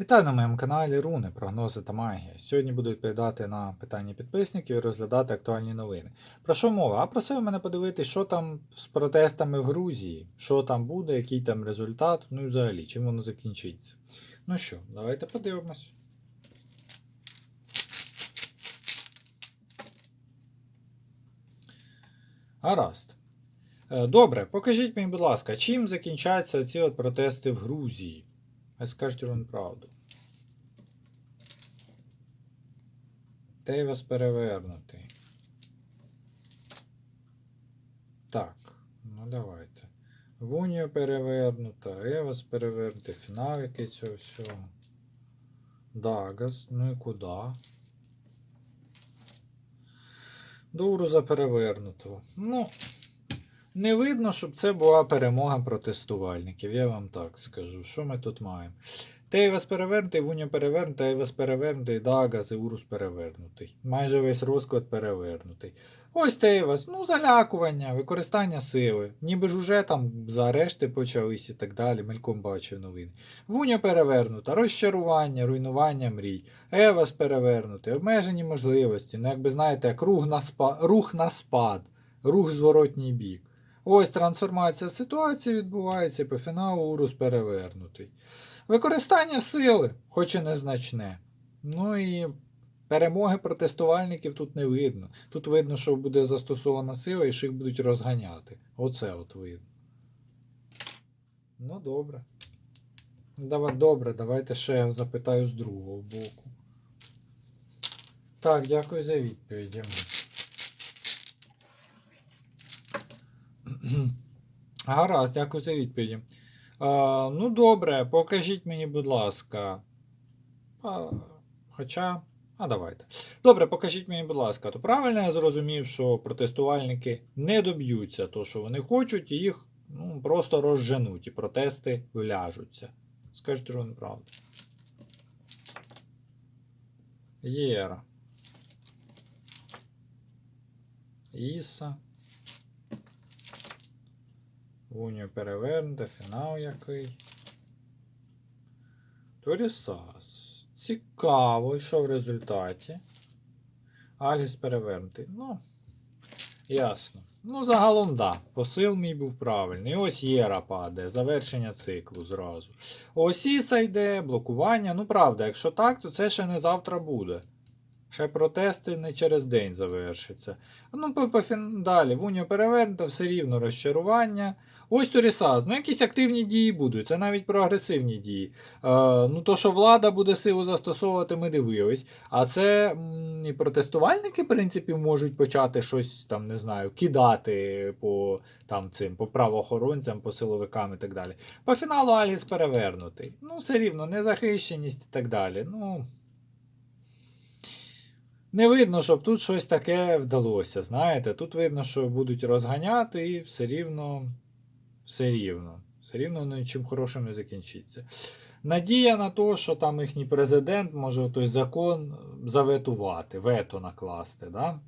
Вітаю на моєму каналі Руни, прогнози та магія. Сьогодні буду відповідати на питання підписників і розглядати актуальні новини. Про що мова? А просив мене подивитись, що там з протестами в Грузії, що там буде, який там результат, ну і взагалі, чим воно закінчиться. Ну що, давайте подивимось. Гаразд. Е, Добре, покажіть мені, будь ласка, чим закінчаться ці от протести в Грузії? А скажіть вам правду. Тейвас перевернутий. Так, ну давайте. Вунія перевернута, Евас перевернутий, фінал який цього всього. Дагас, ну і куди? До Уруза перевернутого. Ну, не видно, щоб це була перемога протестувальників, я вам так скажу. Що ми тут маємо? Тейвас перевернутий, Вуня перевернутий, Тейвас перевернутий, Дагас і Урус перевернутий. Майже весь розклад перевернутий. Ось Тейвас, ну залякування, використання сили. Ніби ж уже там за арешти почались і так далі, мельком бачив новини. Вуня перевернута, розчарування, руйнування мрій. Евас перевернутий, обмежені можливості. Ну, якби знаєте, як рух на, спа... рух на спад, рух зворотній бік. Ось трансформація ситуації відбувається, і по фіналу Урус перевернутий. Використання сили, хоч і незначне. Ну і перемоги протестувальників тут не видно. Тут видно, що буде застосована сила і що їх будуть розганяти. Оце от видно. Ну, добре. Давай, добре, давайте ще запитаю з другого боку. Так, дякую за відповіді. Гаразд, дякую за відповіді. А, ну, добре, покажіть мені, будь ласка. А, хоча. А давайте. Добре, покажіть мені, будь ласка. То правильно я зрозумів, що протестувальники не доб'ються того, що вони хочуть, і їх ну, просто розженуть, і протести вляжуться. Скажіть, що неправда. Єра. Іса. Унію перевернуте, фінал який. Торісас. Цікаво, і що в результаті? Альгіс перевернутий. Ну, ясно. Ну, загалом, да. Посил мій був правильний. Ось Єра падає, завершення циклу зразу. Ось Іса йде, блокування. Ну, правда, якщо так, то це ще не завтра буде. Ще протести не через день завершиться. Ну, по, далі. Вуньо перевернуто, все рівно розчарування. Ось Торісаз. Ну, якісь активні дії будуть, це навіть про агресивні дії. Е, ну, то, що влада буде силу застосовувати, ми дивились. А це м, і протестувальники, в принципі, можуть почати щось там, не знаю, кидати по там цим, по правоохоронцям, по силовикам і так далі. По фіналу Аліс перевернутий. Ну, все рівно, незахищеність і так далі. Ну. Не видно, щоб тут щось таке вдалося. Знаєте, тут видно, що будуть розганяти, і все рівно, все рівно, все рівно нічим хорошим не закінчиться. Надія на те, що там їхній президент може той закон заветувати, вето накласти. Да?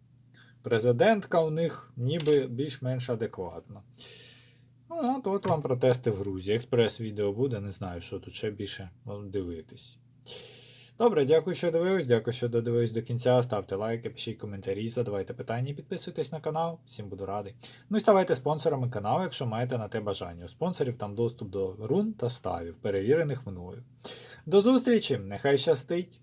Президентка у них ніби більш-менш адекватна. Ну, от, от вам протести в Грузії. Експрес-відео буде, не знаю, що тут ще більше дивитись. Добре, дякую, що дивились. Дякую, що додивились до кінця. Ставте лайки, пишіть коментарі, задавайте питання і підписуйтесь на канал. Всім буду радий. Ну і ставайте спонсорами каналу, якщо маєте на те бажання. У спонсорів там доступ до рун та ставів, перевірених мною. До зустрічі! Нехай щастить!